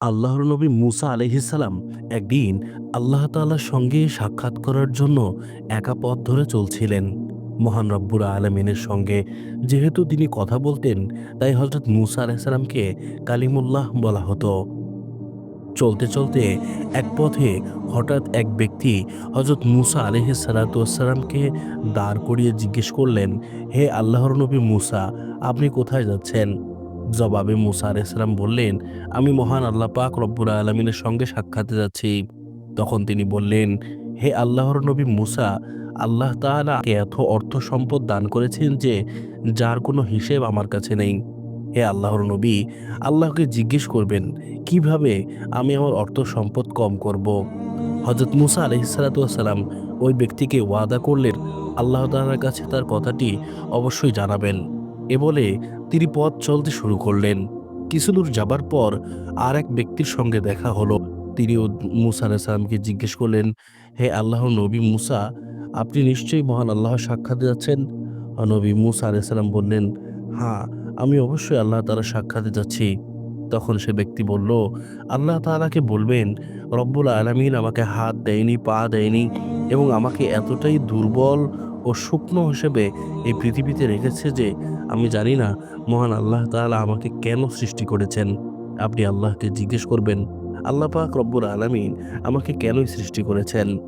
আল্লাহর নবী মুসা আলহিসাল্লাম একদিন আল্লাহ তাআলার সঙ্গে সাক্ষাৎ করার জন্য একা পথ ধরে চলছিলেন। মহান রব্বুর আলমিনের সঙ্গে যেহেতু তিনি কথা বলতেন, তাই হজরত মুসা আলাইসাল্লামকে কালিমুল্লাহ বলা হতো। চলতে চলতে এক পথে হঠাৎ এক ব্যক্তি হজরত মুসা আলহ সালাতামকে দাঁড় করিয়ে জিজ্ঞেস করলেন, হে আল্লাহর নবী মুসা, আপনি কোথায় যাচ্ছেন? জবাবে মুসা আলাইসালাম বললেন, আমি মহান আল্লাহ পাক রব্বুল আলমিনের সঙ্গে সাক্ষাতে যাচ্ছি। তখন তিনি বললেন, হে আল্লাহর নবী মুসা, আল্লাহ তাআলা এত অর্থ সম্পদ দান করেছেন যে যার কোনো হিসেব আমার কাছে নেই। হে আল্লাহর নবী, আল্লাহকে জিজ্ঞেস করবেন, কীভাবে আমি আমার অর্থ সম্পদ কম করব? হজরত মুসা আলহিসাল্লাম ওই ব্যক্তিকে ওয়াদা করলেন, আল্লাহ তাআলার কাছে তার কথাটি অবশ্যই জানাবেন। এ বলে তিনি পথ চলতে শুরু করলেন। কিছু দূর যাবার পর আর এক ব্যক্তির সঙ্গে দেখা হলো। তিনিও মুসা আলাইসালামকে জিজ্ঞেস করলেন, হে আল্লাহ নবী মুসা, আপনি নিশ্চয়ই মহান আল্লাহ সাক্ষাৎ যাচ্ছেন নবী মুসা আলাইসাল্লাম বললেন হ্যাঁ আমি অবশ্যই আল্লাহ তালা সাক্ষাতে যাচ্ছি। তখন সে ব্যক্তি বলল, আল্লাহ তালাকে বলবেন, রব্বুল আলমিন আমাকে হাত দেয়নি, পা দেয়নি এবং আমাকে এতটাই দুর্বল ও শুকনো হিসেবে এই পৃথিবীতে রেখেছে যে আমি জানি না, মহান আল্লাহ তাআলা আমাকে কেন সৃষ্টি করেছেন। আপনি আল্লাহকে জিজ্ঞেস করবেন, আল্লাহ পাক রব্বুল আলমিন আমাকে কেনই সৃষ্টি করেছেন?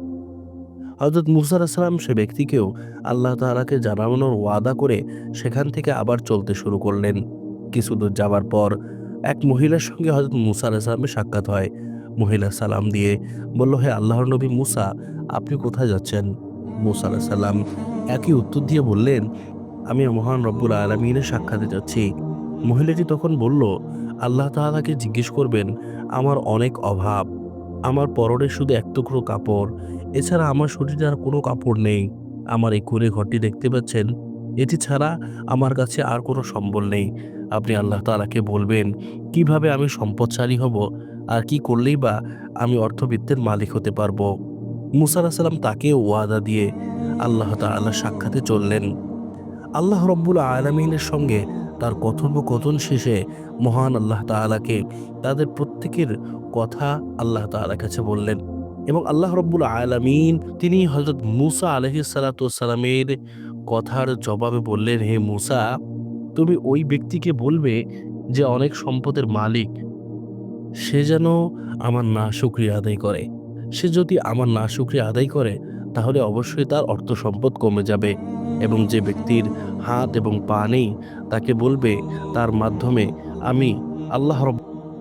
হজরত মুসার আসলাম সে ব্যক্তিকেও আল্লাহ তাআলাকে জানানোর ওয়াদা করে সেখান থেকে আবার চলতে শুরু করলেন। কিছু দূর যাওয়ার পর এক মহিলার সঙ্গে হজরত মুসা আলাইসালামের সাক্ষাৎ হয়। মহিলা সালাম দিয়ে বলল, হে আল্লাহর নবী মুসা, আপনি কোথায় যাচ্ছেন? মুসা আলাইসাল্লাম একই উত্তর দিয়ে বললেন, আমি মহান রব্বুল আলমিনের সাক্ষাতে যাচ্ছি। মহিলাটি তখন বলল, আল্লাহ তাআলাকে জিজ্ঞেস করবেন, আমার অনেক অভাব। আমার পরনে শুধু এক টুকরো কাপড়, এছাড়া আমার শরীরে আর কোনো কাপড় নেই। আমার এই কুড়ে ঘরটি দেখতে পাচ্ছেন? এটি ছাড়া আমার কাছে আর কোনো সম্বল নেই। আপনি আল্লাহ তাআলাকে বলবেন, কীভাবে আমি সম্পদশালী হব? আর কি করলেই বা আমি অর্থবিত্তের মালিক হতে পারব। মুসা আলাহ সাল্লাম তাকে ওয়াদা দিয়ে আল্লাহ তাআলা সাক্ষাতে চললেন। আল্লাহ রব্বুল আলমিনের সঙ্গে তার কথোপকথন শেষে মহান আল্লাহ তাআলাকে তাদের প্রত্যেকের কথা আল্লাহ তাআলার কাছে বললেন এবং আল্লাহ রব্বুল আলমিন তিনি হজরত মুসা আলহি সালাতামের কথার জবাবে বললেন, হে মুসা, তুমি ওই ব্যক্তিকে বলবে যে অনেক সম্পদের মালিক সে যেন আমার না শুক্রিয়া আদায় করে। সে যদি আমার না শুক্রিয়া আদায় করে, তাহলে অবশ্যই তার অর্থ সম্পদ কমে যাবে এবং যে ব্যক্তির হাত এবং পা নেই, তাকে বলবে, তার মাধ্যমে আমি আল্লাহ রব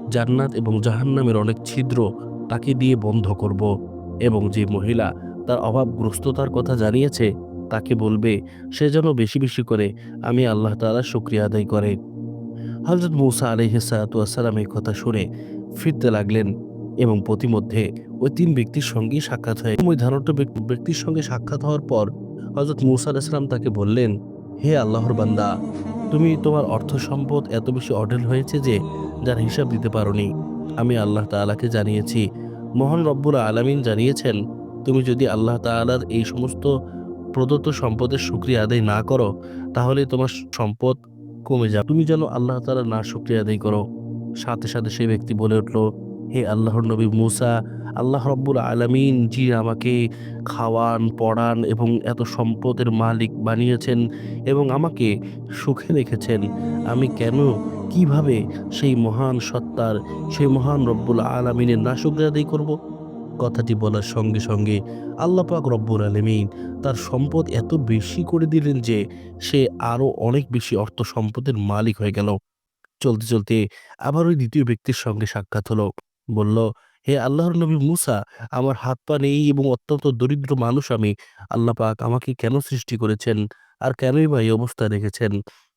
জান্নাত এবং জাহান্নামের অনেক ছিদ্র তাকে দিয়ে বন্ধ করব এবং যে মহিলা তার অভাবগ্রস্ততার কথা জানিয়েছে, তাকে বলবে, সে যেন বেশি বেশি করে আমি আল্লাহ তাআলার শুক্রিয়া আদায় করে। হজরত মৌসা আলহিসাল্লাম এই কথা শুনে ফিরতে লাগলেন এবং প্রতিমধ্যে ওই তিন ব্যক্তির সঙ্গেই সাক্ষাৎ হয়। ওই ধারণটা ব্যক্তির সঙ্গে সাক্ষাৎ হওয়ার পর হজরত মুসা আলাইসালাম তাকে বললেন, হে আল্লাহর বান্দা, তুমি তোমার অর্থ সম্পদ এত বেশি অঢেল হয়েছে যে যার হিসাব দিতে পারোনি। আমি আল্লাহ তাআলাকে জানিয়েছি, মহান রব্বুল আলামিন জানিয়েছেন, তুমি যদি আল্লাহ তাআলার এই সমস্ত প্রদত্ত সম্পদের সুক্রিয়া আদায় না করো, তাহলে তোমার সম্পদ কমে যাবে। তুমি যেন আল্লাহ তাআলা না সুক্রিয়া আদায় করো। সাথে সাথে সেই ব্যক্তি বলে উঠল, হে আল্লাহর নবী মুসা, আল্লাহ রব্বুল আলমিন জি আমাকে খাওয়ান, পড়ান এবং এত সম্পদের মালিক বানিয়েছেন এবং আমাকে সুখে রেখেছেন, আমি কেন, কীভাবে সেই মহান সত্তার, সেই মহান রব্বুল আলমিনের নাশুক্র আদায় করব? কথাটি বলার সঙ্গে সঙ্গে আল্লাহ পাক রব্বুল আলমিন তার সম্পদ এত বেশি করে দিলেন যে সে আরও অনেক বেশি অর্থ সম্পদের মালিক হয়ে গেল। চলতে চলতে আবার ওই দ্বিতীয় ব্যক্তির সঙ্গে সাক্ষাৎ হলো। বলল, হে আল্লাহর নবী মুসা, আমার হাত পা নেই এবং অত্যন্ত দরিদ্র মানুষ আমি। আল্লাহ পাক আমাকে কেন সৃষ্টি করেছেন? আর কেনই বা এই অবস্থা রেখেছেন?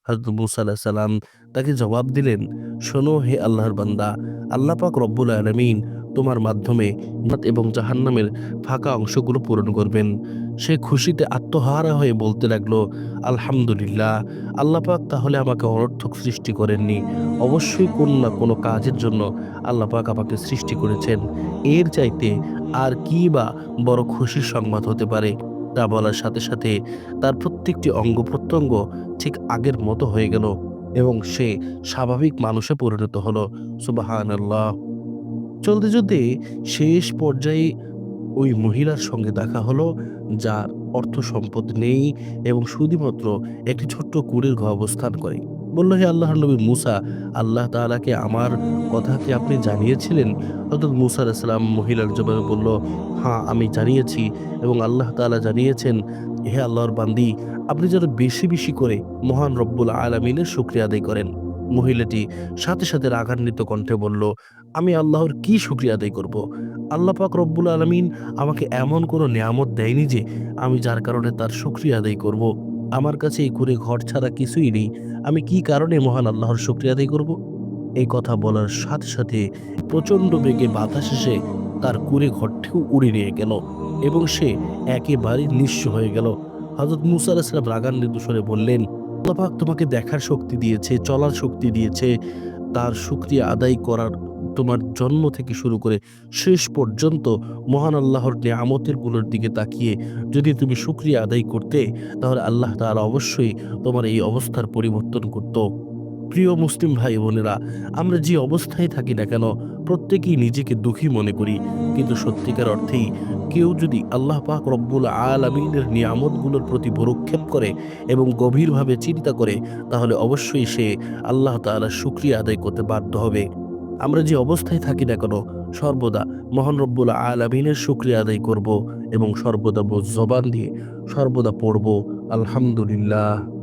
হজরত মুসা সাল্লাম তাকে জবাব দিলেন, শোনো হে আল্লাহর বান্দা, আল্লাহ পাক রব্বুল আলমিন তোমার মাধ্যমে এবং জাহান্নামের ফাঁকা অংশগুলো পূরণ করবেন। সে খুশিতে আত্মহারা হয়ে বলতে লাগল, আলহামদুলিল্লাহ, আল্লাহ পাক তাহলে আমাকে অনর্থক সৃষ্টি করেননি। অবশ্যই কোনো না কোনো কাজের জন্য আল্লাহ পাক আমাকে সৃষ্টি করেছেন। এর চাইতে আর কি বা বড় খুশির সংবাদ হতে পারে? তা বলার সাথে সাথে তার প্রত্যেকটি অঙ্গ প্রত্যঙ্গ ঠিক আগের মতো হয়ে গেল এবং সে স্বাভাবিক মানুষে পরিণত হল। সুবাহান আল্লাহ চলতে চলতে শেষ পর্যায়ে ওই মহিলার সঙ্গে দেখা হলো, যার অর্থ সম্পদ নেই এবং শুধুমাত্র একটি ছোট্ট কুড়ির ঘর অবস্থান করে। বলল, হে আল্লাহর নবী মুসা, আল্লাহ তাআলাকে আমার কথা কি আপনি জানিয়েছিলেন? হযরত মুসা আলাইহিস সালাম মহিলার জবাবে বলল হ্যাঁ আমি জানিয়েছি এবং আল্লাহ তাআলা জানিয়েছেন, হে আল্লাহর বান্দি, আপনি যেন বেশি বেশি করে মহান রব্বুল আলামিনের শুকরিয়া আদায় করেন। মহিলাটি সাথে সাথে রাগান্বিত কণ্ঠে বলল, আমি আল্লাহর কি শুকরিয়া আদায় করব? আল্লাহ পাক রব্বুল আলামিন আমাকে এমন কোনো নিয়ামত দেয়নি যে আমি যার কারণে তার শুকরিয়া আদায় করব। আমার কাছে এই কুড়ে ঘর ছাড়া কিছুই নেই। আমি কি কারণে মহান আল্লাহর শুক্রিয়া আদায় করব? এই কথা বলার সাথে সাথে প্রচণ্ড বেগে বাতাস এসে তার কুড়ে ঘরটিও উড়ে নিয়ে গেল এবং সে একেবারে নিঃস্ব হয়ে গেল। হজরত মুসা আলাইসালাম রাগান্বিত স্বরে বললেন, আল্লাহ তোমাকে দেখার শক্তি দিয়েছে, চলার শক্তি দিয়েছে। তার শুক্রিয়া আদায় করার তোমার জন্ম থেকে শুরু করে শেষ পর্যন্ত মহান আল্লাহর নিয়ামতেরগুলোর দিকে তাকিয়ে যদি তুমি শুক্রিয়া আদায় করতে, তাহলে আল্লাহ তাআলা অবশ্যই তোমার এই অবস্থার পরিবর্তন করত। প্রিয় মুসলিম ভাই বোনেরা, আমরা যে অবস্থায় থাকি না কেন, প্রত্যেকেই নিজেকে দুঃখী মনে করি। কিন্তু সত্যিকার অর্থেই কেউ যদি আল্লাহ পাক রব্বুল আলমিনের নিয়ামতগুলোর প্রতি ভরক্ষেপ করে এবং গভীরভাবে চিন্তা করে, তাহলে অবশ্যই সে আল্লাহ তাআলার শুক্রিয়া আদায় করতে বাধ্য হবে। আমরা যে অবস্থায় থাকি না কেন, সর্বদা মহান রব্বুল আলমিনের শুক্রিয়া আদায় করব এবং সর্বদা জবান দিয়ে সর্বদা পড়ব, আলহামদুলিল্লাহ।